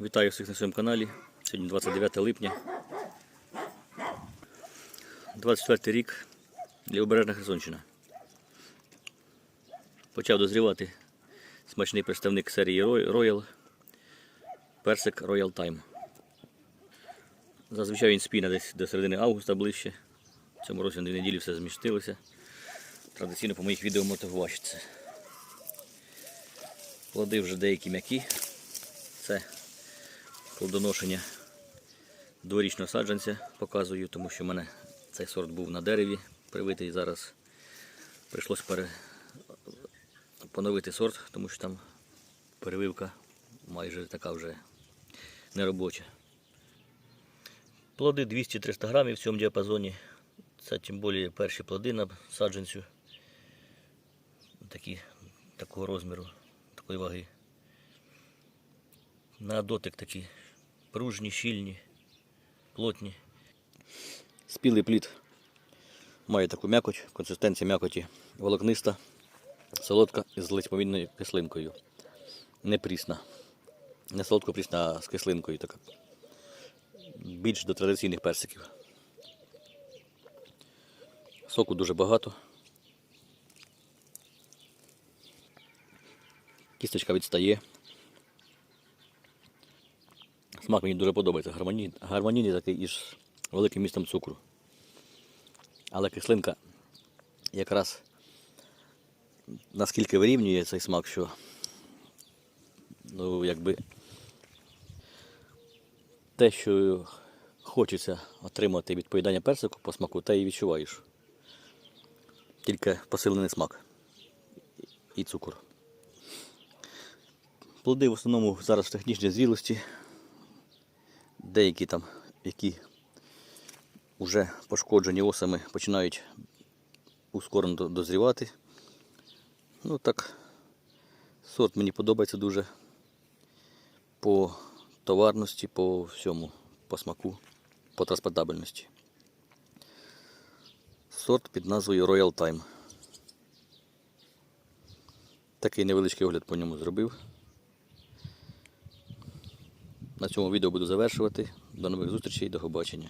Вітаю всіх на своєму каналі. Сьогодні 29 липня. 24 рік Лівобережна Херсонщина. Почав дозрівати смачний представник серії Royal Персик Royal Time. Зазвичай він спіна десь до середини августа ближче. В цьому році на дві неділі все змістилося. Традиційно по моїх відео побачити. Плоди вже деякі м'які. Це плодоношення дворічного саджанця показую, тому що в мене цей сорт був на дереві привитий. Зараз прийшлось пере... поновити сорт, тому що там перевивка майже така вже неробоча. Плоди 200-300 грамів в цьому діапазоні. Це тим більше перші плоди на саджанцю. Такі, такого розміру, такої ваги. На дотик такі пружні, щільні, плотні. Спілий плід має таку м'якоть, консистенція м'якоті волокниста, солодка з ледь кислинкою. Не прісна. Не солодко прісна, а з кислинкою така. Більш до традиційних персиків. Соку дуже багато. Кісточка відстає. Смак мені дуже подобається. Гармонійний, гармонійний такий із великим містом цукру. Але кислинка якраз наскільки вирівнює цей смак, що ну, якби те, що хочеться отримати від поїдання персику по смаку, те і відчуваєш. Тільки посилений смак і цукор. Плоди в основному зараз в технічній зрілості. Деякі там, які вже пошкоджені осами, починають ускорено дозрівати. Ну так, сорт мені подобається дуже по товарності, по всьому, по смаку, по транспортабельності. Сорт під назвою Royal Time. Такий невеличкий огляд по ньому зробив. На цьому відео буду завершувати. До нових зустрічей, до побачення.